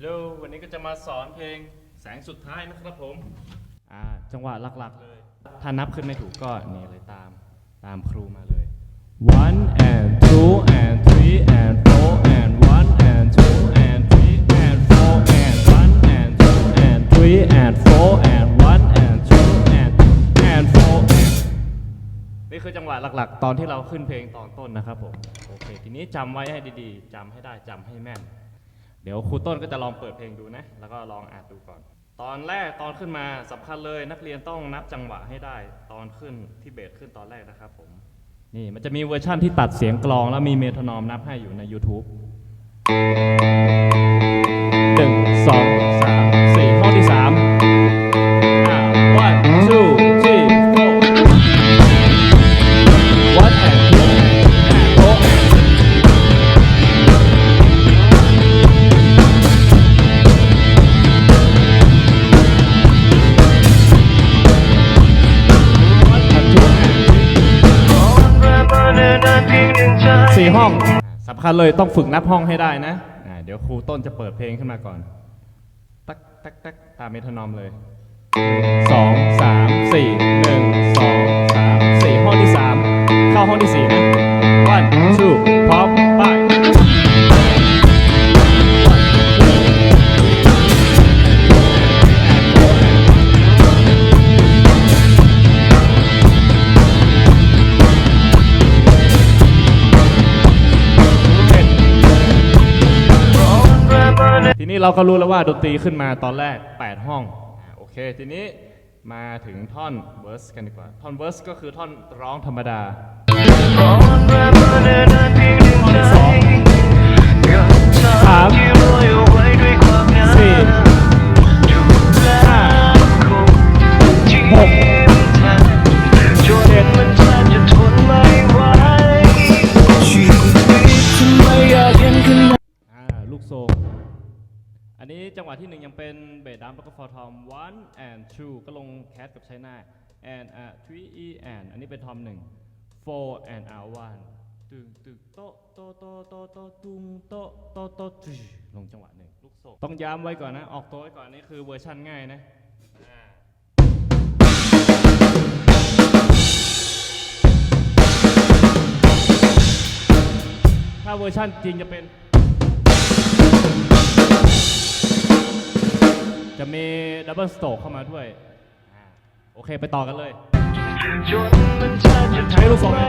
โลวันนี้ก็จะมาสอนเพลงแสงสุดท้ายนะครับผม อ่า จังหวะหลักๆเลย ถ้านับขึ้นไม่ถูกก็นี่เลยตาม ตามครูมาเลย one and two and three and four and one and two and three and four and one and two and three and four and one and two and and four and นี่คือจังหวะหลักๆ ตอนที่เราขึ้นเพลงตอนต้นนะครับผม โอเค ทีนี้จำไว้ให้ดีๆจำให้ได้จำให้แม่น เดี๋ยวครูต้นก็จะลองเปิดเพลงดูนะ แล้วก็ลองอ่านดูก่อน ตอนแรกตอนขึ้นมาสำคัญเลยนักเรียนต้องนับจังหวะให้ได้ ตอนขึ้นที่เบสขึ้นตอนแรกนะครับผม นี่มันจะมีเวอร์ชั่นที่ตัดเสียงกลอง แล้วมีเมโทรนอมนับให้อยู่ใน YouTube สำคัญเลยต้องฝึกนับห้องให้ได้นะอ่าเดี๋ยวครูต้นจะเปิดเพลงขึ้นมาก่อน ตักตักตักตามเมทานอมเลยสองสามสี่หนึ่งสองสามสี่ห้องที่สามเข้าห้องที่สี่นะ เราก็รู้แล้วว่าดนตรีขึ้นมาตอนแรก 8 ห้องอ่าโอเค ทีนี้มาถึงท่อนเวอร์สกันดีกว่า ท่อนเวอร์สก็คือท่อนร้องธรรมดาสองสามสี่ห้าหก หวะที่หนึ่งยังเป็นเบสดัมแล้วก็ฟอร์ทอม one and two ก็ลงแคสกับใช้หน้า and a three e and อันนี้เป็นทอมหนึ่ง four and a one ตึงตึงโตะโตะโตะโตโตะตุงโตะโตะโตะตึงลงจังหวะหนึ่งลูกโซต้องย้ำไว้ก่อนนะ ออกตัวไว้ก่อนอันนี่คือเวอร์ชันง่ายนะถ้าเวอร์ชันจริงจะเป็น จะมีดับเบิลสโตกเข้ามาด้วยอ่าโอเคไปต่อกันเลยใช้ลูกโป่งไหม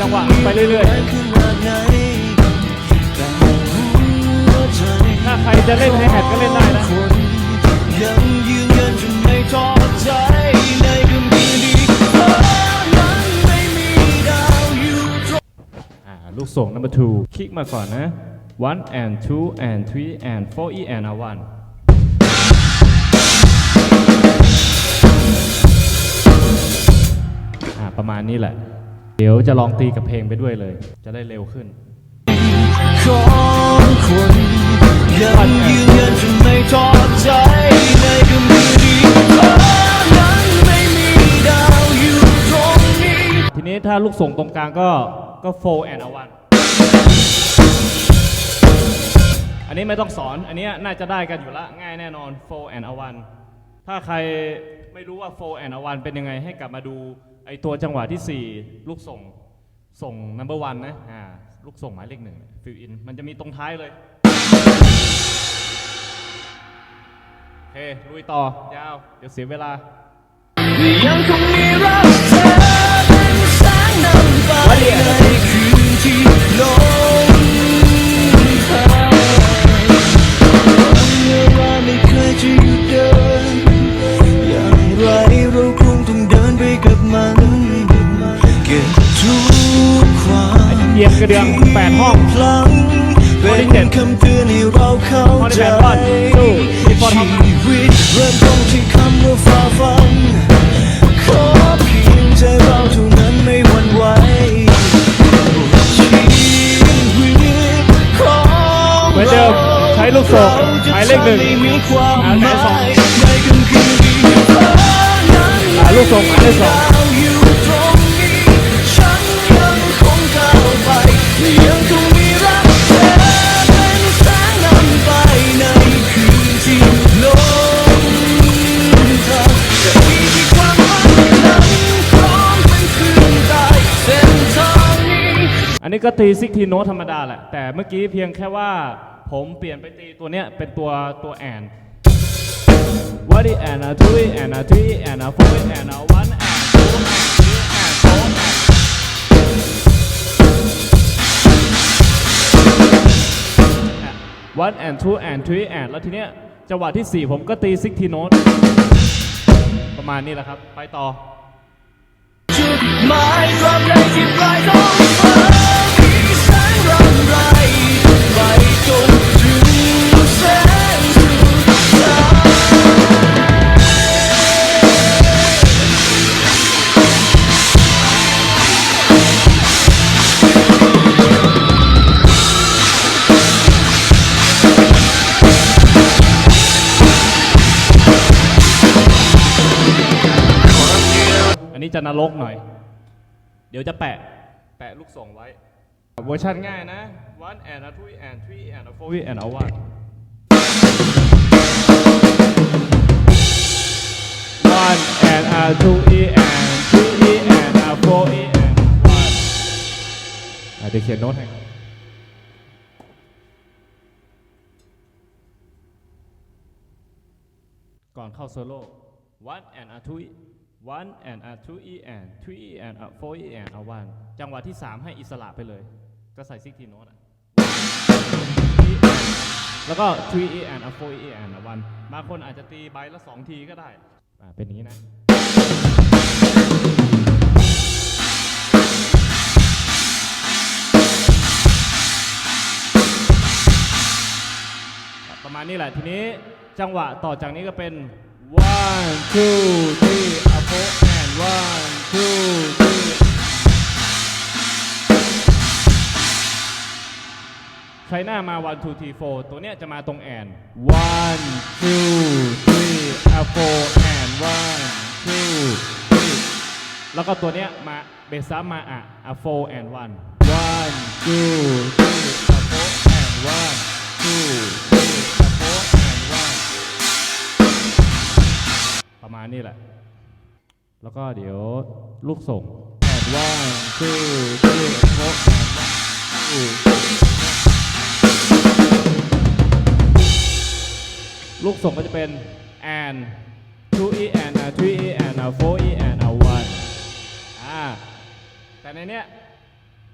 จังหวะไปเรื่อยๆ ถ้าใครจะเล่นไฮแฮทก็เล่นได้นะ ยังยืน ลูกส่ง number two คลิกมาก่อนนะ one and two and three and four e and a one อ่าประมาณนี้แหละ เดี๋ยวจะลองตีกับเพลงไปด้วยเลย จะได้เร็วขึ้นของคนยังยืนยันจะไม่ท้อใจในค่ำคืนนี้เพราะนั้นไม่มีดาวอยู่ตรงนี้ ทีนี้ถ้าลูกส่งตรงกลางก็ ก็ four and a one อันนี้ไม่ต้องสอน อันนี้น่าจะได้กันอยู่ละ ง่ายแน่นอน four and a one ถ้าใครไม่รู้ว่า four and a one เป็นยังไงให้กลับมาดูไอตัวจังหวะที่ 4 ลูกส่งส่ง number one นะอ่าลูกส่งหมายเลขหนึ่ง fill in มันจะมีตรงท้ายเลยโอเคลุยต่อยาว เดี๋ยวเสียเวลายังคงมีรักเธอเป็นแสงนำไป ลูกศกหมายเลขหนึ่งหมายเลขสองหาลูกศกหมายเลขสองอันนี้ก็ตีซิกทีโนธรรมดาแหละ แต่เมื่อกี้เพียงแค่ว่า ผมเปลี่ยนไปตีตัวเนี้ยเป็นตัวตัวแอน What is and a two and a three and a four and a one and two and three and four and one and two and three and แล้วทีเนี้ยจังหวะที่ 4 ผมก็ตีซิกทีโน้ตประมาณนี้แหละครับ ไปต่อจุดหมายความในที่ปลาย อันนี้จะนรกหน่อย เดี๋ยวจะแปะ แปะลูกส่งไว้ เวอร์ชันง่ายนะ one and a two and three and a four and a one one and a two e and three e and a four e and one อะเดี๋ยวเขียนโน้ตให้ครับก่อนเข้าโซโล่ one and a two e one and a two e and three e and a four e and a one จังหวะที่ 3 ให้อิสระไปเลย ก็ใส่ซิกทีโน้ตแล้วก็ three e and a four e and a one บางคนอาจจะตีใบละ 2 ทีก็ได้ เป็นอย่างนี้นะประมาณนี้แหละทีนี้จังหวะต่อจากนี้ก็เป็น one two three and one two three ใช้หน้ามา one two three four ตัวเนี้ยจะมาตรงแอน one two three a four and one two three แล้วก็ตัวเนี้ยมาเบสซัมมาอะ a four and one one two three a four and one two three a four and one ประมาณนี้แหละ แล้วก็เดี๋ยวลูกส่ง and one two three a four and one two ลูกส่งก็จะเป็น and two e and a three e and a four e and a one อ่าแต่ในเนี้ย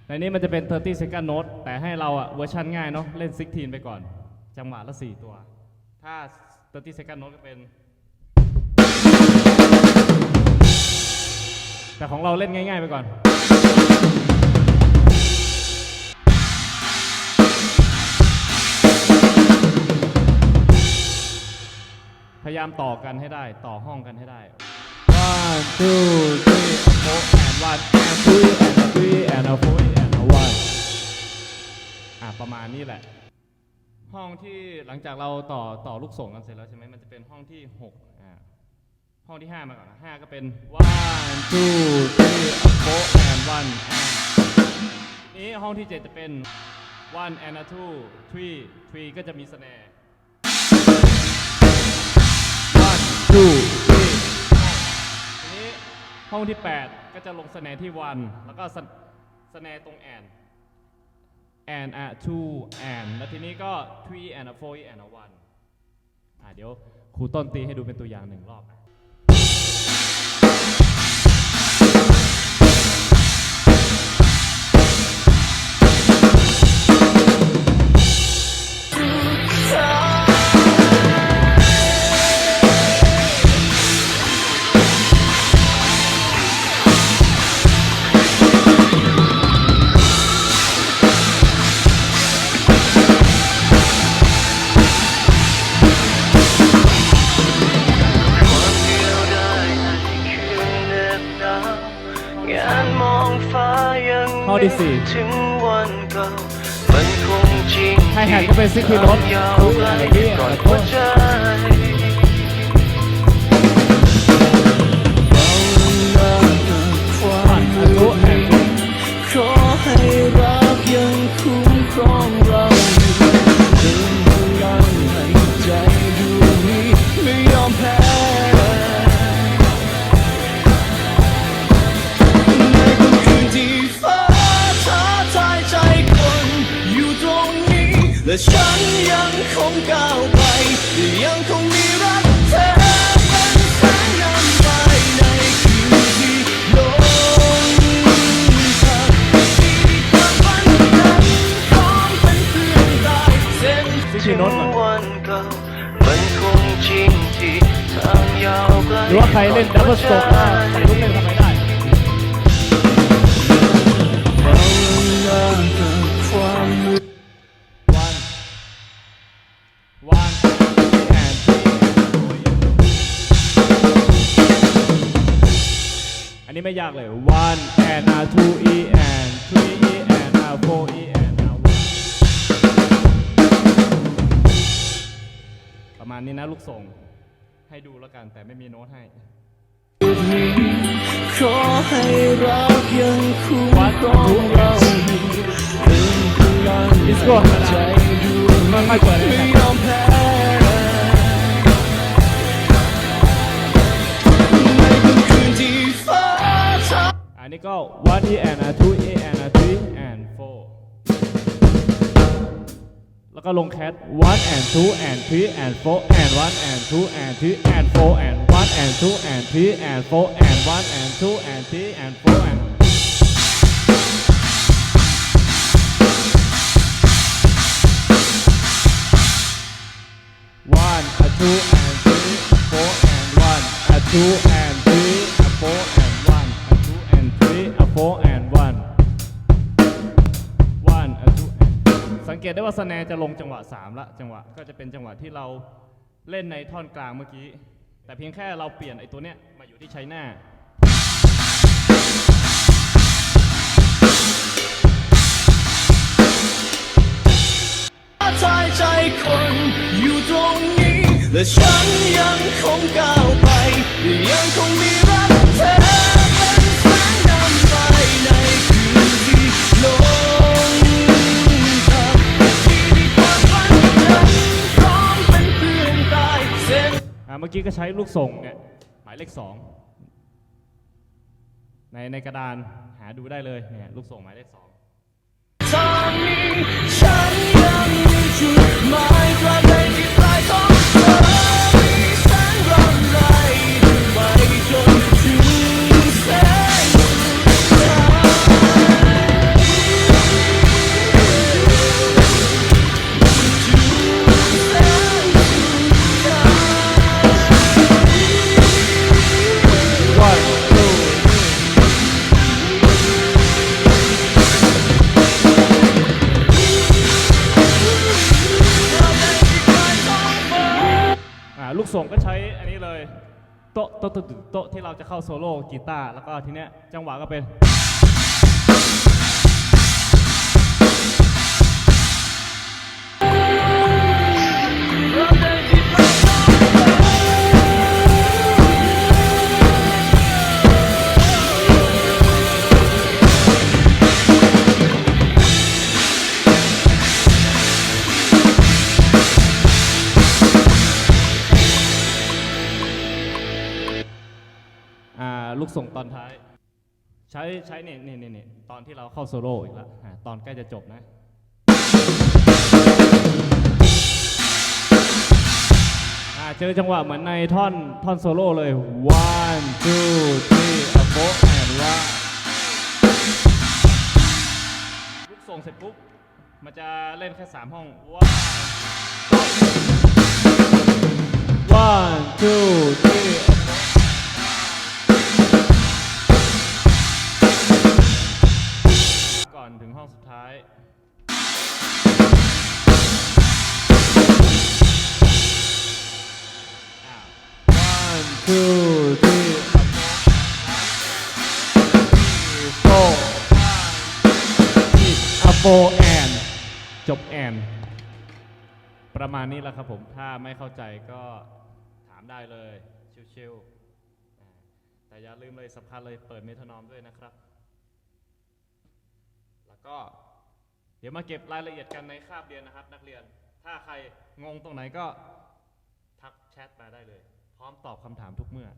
ในนี้มันจะเป็น 30 second note แต่ให้เราอะเวอร์ชันง่ายเนาะเล่น 16 ไปก่อน จังหวะละ 4 ตัว ถ้า 30 second note ก็เป็น แต่ของเราเล่นง่าย ๆ ไปก่อน พยายามต่อกันให้ได้ ต่อห้องกันให้ได้ one two three four and one and three and a three and a four and a one อะประมาณนี้แหละ ห้องที่หลังจากเราต่อต่อลูกส่งกันเสร็จแล้วใช่ไหมมันจะเป็นห้องที่หก ห้องที่ห้ามาก่อนนะห้าก็เป็น one two three four and one and นี้ห้องที่เจ็ดจะเป็น one and a two three three ก็จะมีสแนร์ one two three ทีนี้ห้องที่ 8 ก็จะลงสแนร์ที่1แล้วก็สสแนร์ตรงแอน and a two and แล้วทีนี้ก็ three and a four and a one อะเดี๋ยวครูต้นตีให้ดูเป็นตัวอย่างหนึ่งรอบนะ ข้อที่สี่ จริงให้แฮนด์ก็เป็นซิกทีโน้ตยาวอุ๊ยไกลอะไรเนี่ยก่อนขอโทหัวษใจควา และฉันยังคงก้าวไปและยังคงมีรักเธอเป็นแสงนำไปในคืนที่ลงทางที่ความฝันนั้นพร้อมเป็นเพื่อนตายเส้นชื่อโน้ตก่อน วันเก่ามันคงจริงที่ทางยาวไกล หรือว่าใครเล่นดับเบิลสโตกก็ใส่ลูกเล่นทำไมได้เนนี้ไม่ยากเลย one and a two e and three e and a four e and a one ประมาณนี้นะลูกส่ง ให้ดูแล้วกันแต่ไม่มีโน้ตให้ ขอให้รักยังคุ้มครองเราเป็นพลังดิสโก้ธรรมดาใจดวงไม่ไม่เปิดเลยไม่นะยอมแพ้ นี้ก็ one e and a two e and a three and four แล้วก็ลงแคท one and two and three and four and one and two and three and four and one and two and three and four and one and two and three and four and one a two and three four and one a two and ตได้ว่าสแนร์จะลงจังหวะ 3 ละ จังหวะก็จะเป็นจังหวะที่เราเล่นในท่อนกลางเมื่อกี้ แต่เพียงแค่เราเปลี่ยนไอ้ตัวเนี้ยมาอยู่ที่ใช้หน้าทายใจคนอยู่ตรงนี้ และฉันยังคงก้าวไป ยังคงมีรักเธอ เมื่อกี้ก็ใช้ลูกส่งเนี่ยหมายเลขสองในในกระดานหาดูได้เลยเนี่ยลูกส่งหมายเลขสอง ส่งก็ใช้อันนี้เลยโต๊ะโต๊ะโต๊ะโต๊ะที่เราจะเข้าโซโล่กีตาร์แล้วก็ทีเนี้ยจังหวะก็เป็นอ่าลู ลูกส่งตอนท้าย ใช้ใช้เนี่ยเนี่ยเนี่ยตอนที่เราเข้าโซโล่อีกแล้วตอนใกล้จะจบนะเจอจังหวะเหมือนในท่อนท่อนโซโล่เลย one two three a four and one ลูกส่งเสร็จปุ๊บ มันจะเล่นแค่ 3 ห้อง one two three ท้ายอ่า one two three four a four and จบ and ประมาณนี้แหละครับผม ถ้าไม่เข้าใจก็ถามได้เลย ชิวๆอ่าแต่อย่าลืมเลยสำคัญเลยเปิดเมทานอมด้วยนะครับ ก็เดี๋ยวมาเก็บรายละเอียดกันในคาบเรียนนะครับ นักเรียน ถ้าใครงงตรงไหนก็ทักแชทมาได้เลย พร้อมตอบคำถามทุกเมื่อ